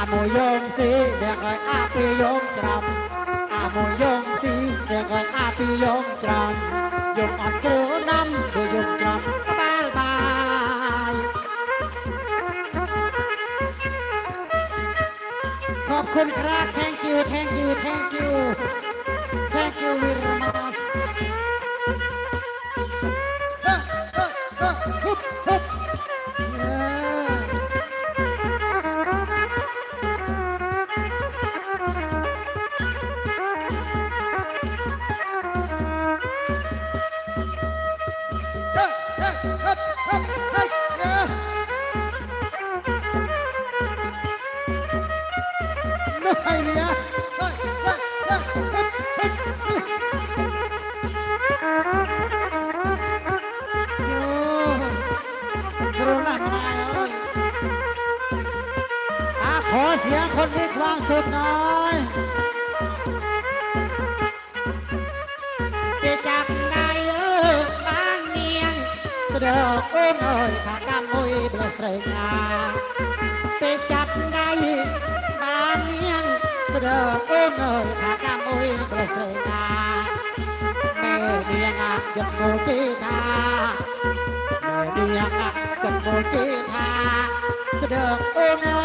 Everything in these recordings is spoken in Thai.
อาโมยงสีเด็กเอ้ยอาปียงจำอาโมยงสีเด็กเอ้ยอาปียงจำยงอัอนกูน้ำดูยงจำบายบายขอบคุณครับ thank you thank you thank you สุขหน่อยไปจากไหนเออบ้านเนียงเสดอกโอ้ยเอ้ยขากำมุยเบลอเสยงาไปจัดได้บ้านเนียงเสดอโอ้เงยขากามอุ้ยเปรเสงาแม่เนียงอะยกโมจีทาแม่เนียงอะยกโมจีทาเสดอโอ้เงย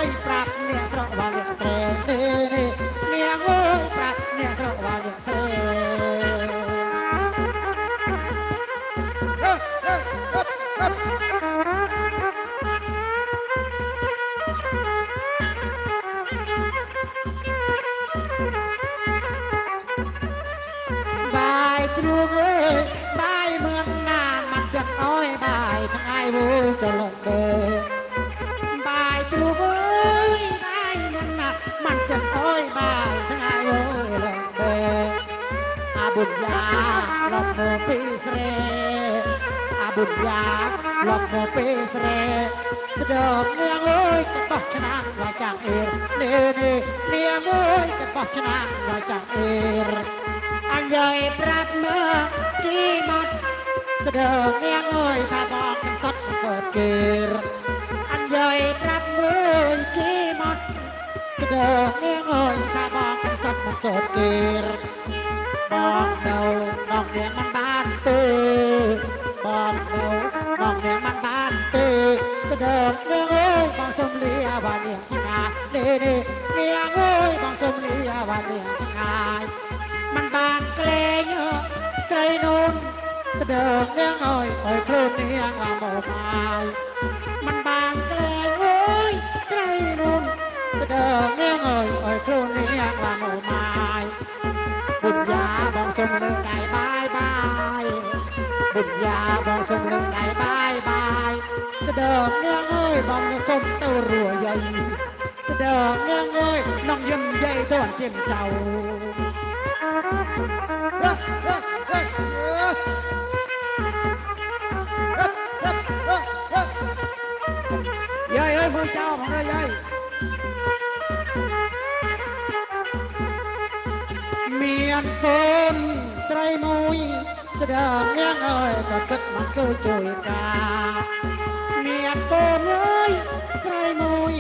ตรูเอ้ยบายเหมือนหน้ามันจะน้อยบายทั้งไอ้วูจะลงเบอบายตรูเอ้ยบายเหมือนหน้ามันจะน้อยบายทั้งไอ้วูลงเบอาบุญญาลอกโมปีสเรอาบุญญาลอกโมปีสเรสะดอกเนียงเอ้ยจะบอกชนะว่าจางเอรเน่เน่เนียงเอ้ยจะบอกชนะว่าจาง เเสดอเนื้องอ้อยอ้อยครูนเนียงว่าโมไมายมันบานเกลงโอ้ยใส่นูนเสดอเนื้องอ้อยอ้อยครูนเนียงว่าโมไมายบุญญาบองสมเลืองได้บายบายบุญญาบองสมเลืองได้บายบายเสดอเนื้องอ้อยบองสมเต้ารัวใหญ่เสดอเนื้องอ้ยน้องยิ้มใหญ่ต้อนเจียมเจ้า ยายเอ้ยพระเจ้าของเรายายเมียนคนใส่มุยแสดงเงี้ยเอ้ยก็กึดมันก็จุยกาเมียนคนเอ้ยใส่มุย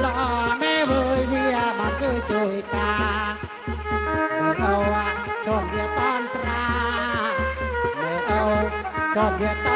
หล่อแม่เว้ยเมียมันก็จุยกา เอาอะสอบเดียตอนตราไม่เ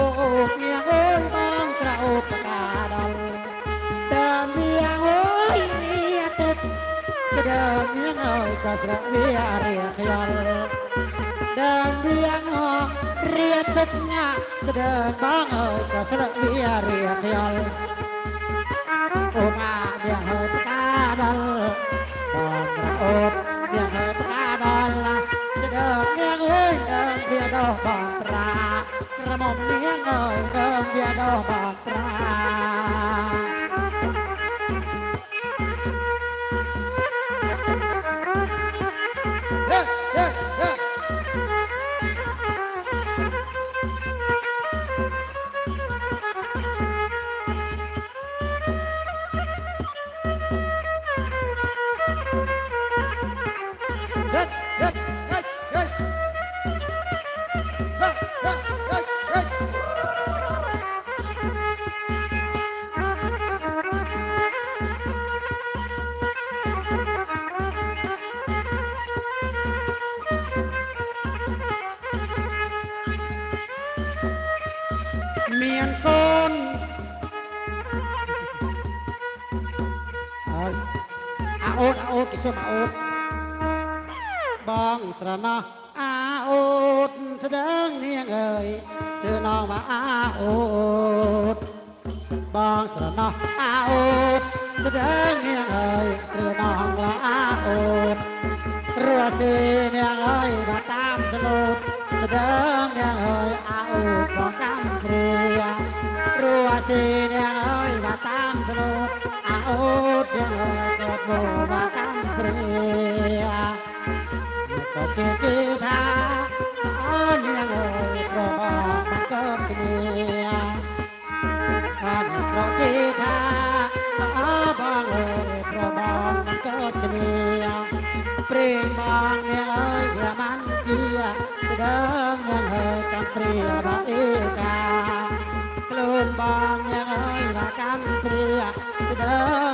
กเดิมเมียเฮ้ยเปรียบปากกาลองเอ้ยปากกาปรียบปากาเดิบโดเรียงให้บอนตราเรียงให้บอนตราจะเดิบเรียงเอ้ยกระโอกปากกาดอลโอ้โอ้เรียเอ้ยบองกระโอกปากกาดอลเดิมเรียงเอ้ยเรียตึกจะเดิมเรียงเอ้ยก็สระเวียเรียขยลเดิมเรียงหอกเรียตึกเนี่ยจะเดิมบ้องเอ้ยก็สระเวียเรียขยลโอมาเบียงเฮป ចុះមកអូនបងស្រណោះអាអូនស្ដើងនាងអើយស្រើណោះមកអាអូនបងស្រណោះអាអូនស្ដើងនាងអើយស្រើណោះមកអាអូនរស់ស៊ីនាងអើយមកតាមស្លូតស្ដើងនាងអើយ sedang mengekam pria baika Kelun bang yang lakan pria sedang